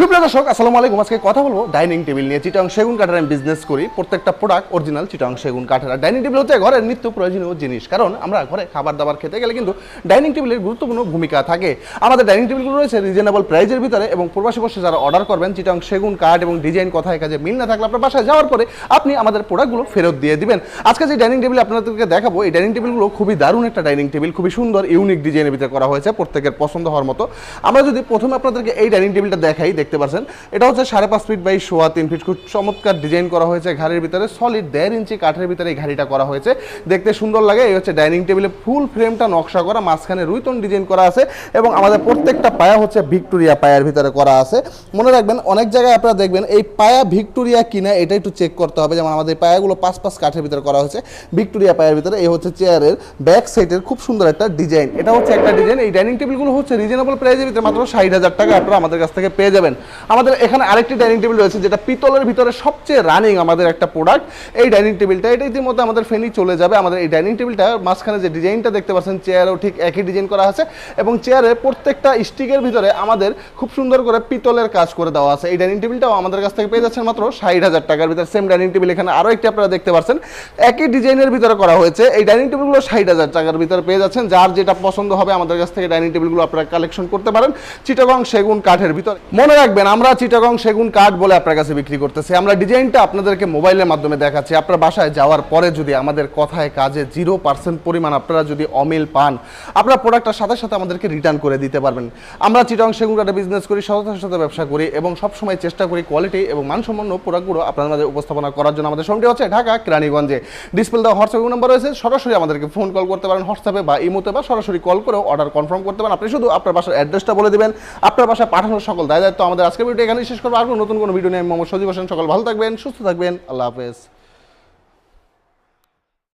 সুপ্রিয় দর্শক, আসসালামু আলাইকুম। আজকে কথা বলব ডাইনিং টেবিল নিয়ে। চিটাং সেগুন কাঠের আমি বিজনেস করি। প্রত্যেকটা প্রোডাক্ট অরিজিনাল চিটাং সেগুন কাঠের। ডাইনিং টেবিল হচ্ছে ঘরের নিত্য প্রয়োজনীয় জিনিস। কারণ আমরা ঘরে খাবার দাবার খেতে গেলে কিন্তু ডাইনিং টেবিলের গুরুত্বপূর্ণ ভূমিকা থাকে। আমাদের ডাইনিং টেবিলগুলো রয়েছে রিজনেবল প্রাইজের ভিতরে এবং প্রবাসী বসে যারা অর্ডার করবেন চিটাং সেগুন কাঠ এবং ডিজাইন কথায় কাজে মিল না থাকলে আপনার বাসায় যাওয়ার পরে আপনি আমাদের প্রোডাক্টগুলো ফেরত দিয়ে দিবেন। আজকে যে ডাইনিং টেবিল আপনাদেরকে দেখাবো, এই ডাইনিং টেবিলগুলো খুবই দারুণ একটা ডাইনিং টেবিল। খুবই সুন্দর ইউনিক ডিজাইনের ভিতরে করা হয়েছে প্রত্যেকের পছন্দ হওয়ার মতো। আমরা যদি প্রথমে আপনাদেরকে এই ডাইনিং টেবিলটা দেখাই দেখতে পাচ্ছেন এটা হচ্ছে সাড়ে পাঁচ ফিট বাই সোয়া তিন ফিট। খুব চমৎকার ডিজাইন করা হয়েছে ঘাড়ির ভিতরে। সলিড দেড় ইঞ্চি কাঠের ভিতরে এই ঘাড়িটা করা হয়েছে। দেখতে সুন্দর লাগে। এই হচ্ছে ডাইনিং টেবিলে ফুল ফ্রেমটা নকশা করা। মাঝখানে রুইতন ডিজাইন করা আছে এবং আমাদের প্রত্যেকটা পায়া হচ্ছে ভিক্টোরিয়া পায়ার ভিতরে করা আছে। মনে রাখবেন, অনেক জায়গায় আপনারা দেখবেন এই পায়া ভিক্টোরিয়া কিনা এটা একটু চেক করতে হবে। যেমন আমাদের পায়াগুলো পাঁচ পাঁচ কাঠের ভিতরে করা হয়েছে। ভিক্টোরিয়া পায়ের ভিতরে এই হচ্ছে চেয়ারের ব্যাক সাইডের খুব সুন্দর একটা ডিজাইন। এটা হচ্ছে একটা ডিজাইন। এই ডাইনিং টেবিলগুলো হচ্ছে রিজনেবল প্রাইসের ভিতরে মাত্র ষাট হাজার টাকা আপনারা আমাদের কাছ থেকে পেয়ে যাবেন। আমাদের এখানে আরেকটি ডাইনিং টেবিল রয়েছে যেটা পিতলের ভিতরে সবচেয়ে রানিং আমাদের একটা প্রোডাক্ট। এই ডাইনিং টেবিলটা, এটা ইতিমধ্যে আমাদের ফেনি চলে যাবে। আমাদের এই ডাইনিং টেবিলটা মাঝখানে যে ডিজাইনটা দেখতে পাচ্ছেন, চেয়ারও ঠিক একই ডিজাইন করা আছে এবং চেয়ারের প্রত্যেকটা স্টিকের ভিতরে আমাদের খুব সুন্দর করে পিতলের কাজ করে দেওয়া আছে। এই ডাইনিং টেবিলটাও আমাদের কাছ থেকে পেয়ে যাচ্ছেন মাত্র ষাট হাজার টাকার ভিতরে। সেম ডাইনিং টেবিল এখানে আরও একটি আপনারা দেখতে পাচ্ছেন। একই ডিজাইনের ভিতরে করা হয়েছে। এই ডাইনিং টেবিলগুলো ষাট হাজার টাকার ভিতরে পেয়ে যাচ্ছেন। যার যেটা পছন্দ হবে আমাদের কাছ থেকে ডাইনিং টেবিলগুলো আপনারা কালেকশন করতে পারেন। চিটাগং সেগুন কাঠের ভিতরে। মনে রাখবেন, আমরা চিটাগং সেগুন কাঠ বলে আপনার কাছে বিক্রি করতেছি। আমরা ডিজাইনটা আপনাদেরকে মোবাইলের মাধ্যমে দেখাচ্ছি। আপনার বাসায় যাওয়ার পরে যদি আমাদের কথায় কাজে জিরো পার্সেন্ট পরিমাণ আপনারা যদি অমিল পান, আপনার প্রোডাক্টটার সাথে সাথে আমাদেরকে রিটার্ন করে দিতে পারবেন। আমরা চিটাগং সেগুন কাঠে বিজনেস করি সততার সাথে ব্যবসা করি এবং সবসময় চেষ্টা করি কোয়ালিটি এবং মানসম্পন্ন প্রোডাক্টগুলো আপনাদের মাঝে উপস্থাপনা করার জন্য। আমাদের সঙ্গে হচ্ছে ঢাকা, কেরানীগঞ্জে। ডিসপ্লে দেওয়া হোয়াটসঅ্যাপ নাম্বার রয়েছে। সরাসরি আমাদেরকে ফোন কল করতে পারেন, হোয়াটসঅ্যাপে বা ইমোতে বা সরাসরি কল করেও অর্ডার কনফার্ম করতে পারেন। আপনি শুধু আপনার বাসার অ্যাড্রেসটা বলে দেবেন। আপনার বাসায় পাঠানোর সকল দায় দায়িত্ব আমাদের আজকের ভিডিও এখানে শেষ করব। আর নতুন কোনো ভিডিও নিয়ে আমি মোহাম্মদ সজীব হোসেন। সকল ভালো থাকবেন, সুস্থ থাকবেন। আল্লাহ হাফেজ।